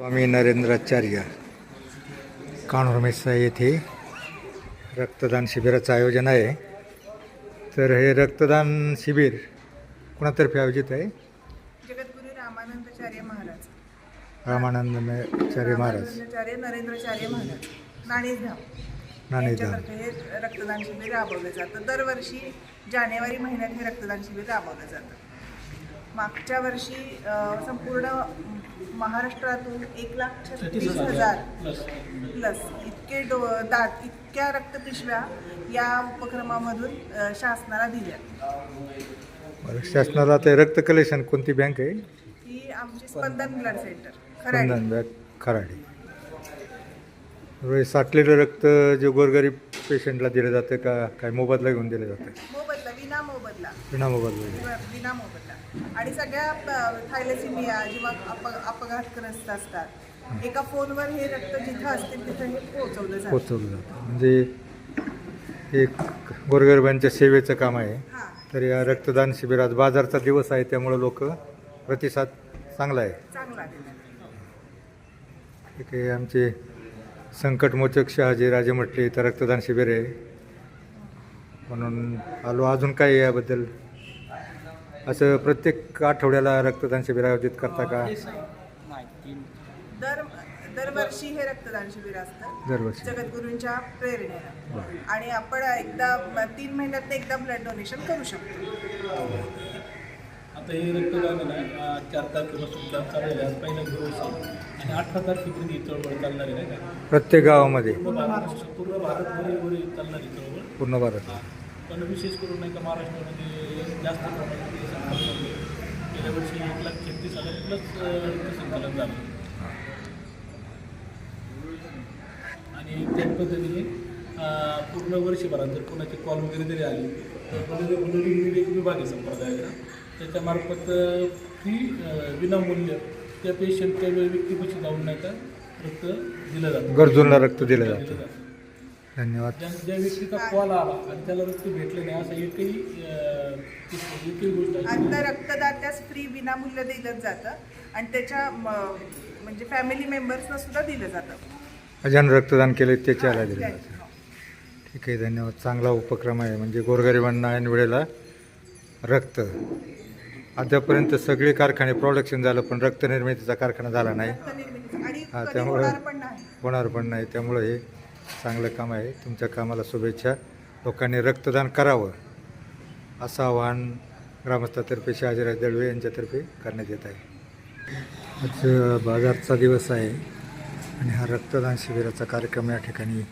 स्वामी नरेंद्राचार्य काणूरमेसा येथे रक्तदान शिबिराचं आयोजन आहे. तर हे रक्तदान शिबिर कोणातर्फे आयोजित आहे? जगद्गुरू रामानंदाचार्य महाराज. रामानंदाचार्य महाराज. रामानंदाचार्य नरेंद्राचार्य महाराज. नाणेधाम नाणेधाम. यांच्यातर्फे हे रक्तदान शिबिर राबवलं जातं. दरवर्षी जानेवारी महिन्यात हे रक्तदान शिबिर राबवलं जातं. मागच्या वर्षी संपूर्ण महाराष्ट्रातून एक लाख छत्तीस हजार प्लस. इतके डो दाट इतक्या रक्तपिशव्या या उपक्रमामधून शासनाला दिल्या. शासनाला ते रक्त कलेक्शन कोणती बँक आहे? ही आमची Spandan blood centre Kharadi. Spandan bank Kharadi. साठलेलं रक्त जे गोरगरीब पेशंटला दिलं जातं का? काय मोबदला घेऊन दिलं जातं मोबदला विना मोबदला. विना मोबदला. विना मोबदला. आणि सगळ्या थायलेसिमिया जेव्हा अप अपघातग्रस्त असतात. एका फोनवर हे रक्त जिथं असतील तिथं हे पोहोचवलं जातं. पोचवलं जातं. म्हणजे एक गोरगरिबांच्या सेवेचं काम आहे. हां. तर या रक्तदान शिबिरात बाजारचा दिवस आहे त्यामुळं लोक प्रतिसाद चांगला आहे. चांगला आहे. ठीक आहे आमचे संकटमोचक शहाजी राजे म्हटले इथं रक्तदान शिबिर आहे. म्हणून आलो. अजून काय याबद्दल? असं प्रत्येक आठवड्याला रक्तदान शिबिर आयोजित करता का? दर दरवर्षी हे रक्तदान शिबिर असतं. दरवर्षी. जगद्गुरूंच्या प्रेरणेनं. बरं. आणि आपण एकदा तीन महिन्यात एकदा ब्लड डोनेशन करू शकतो. आता हे रक्तदान चार तारखेपासून चाललेलं पहिला दिवस आणि ही चळवळ चालणार नाही का? प्रत्येक गावामध्ये. पूर्ण महाराष्ट्र पूर्ण भारतभर चालणार चळवळ पूर्ण भारत पण विशेष करून नाही का महाराष्ट्रामध्ये जास्त. गेल्या वर्षी एक लाख छत्तीस हजार प्लस झालं. आणि त्याच पद्धतीने पूर्ण वर्षभरात जर कोणाचे कॉल वगैरे जरी आले तर ब्लडिंग ब्लडिंग एक विभाग आहे संप्रदायाचा त्याच्यामार्फत फ्री विनामूल्य त्या पेशंट त्या व्यक्तीपाशी जाऊन नाही का रक्त दिलं जातं. गरजूंना रक्त दिलं जातं. धन्यवाद. ज्या ज्या व्यक्तीचा कॉल आला आणि त्याला रक्त भेटले नाही असं एकही अं, एकही गोष्ट आहे. आता रक्तदात्यास फ्री विनामूल्य दिलं जातं आणि त्याच्या म- म्हणजे फॅमिली मेंबर्सना सुद्धा दिलं जातं. ज्यानं रक्तदान केले त्याच्याला दिलं जातं. ठीक आहे धन्यवाद. चांगला उपक्रम आहे. म्हणजे गोरगरिबांना ऐन वेळेला रक्त अद्यापर्यंत सगळे कारखाने प्रोडक्शन झालं पण रक्त निर्मितीचा कारखाना झाला नाही. रक्तनिर्मितीचं. हा, त्यामुळे- होणार पण नाही. त्यामुळं हे चांगलं काम आहे. तुमच्या कामाला शुभेच्छा. लोकांनी रक्तदान करावं असं आवाहन ग्रामस्थातर्फे शहाजीराज दळवे यांच्यातर्फे करण्यात येत आहे. आज बाजारचा दिवस आहे आणि हा रक्तदान शिबिराचा कार्यक्रम या ठिकाणी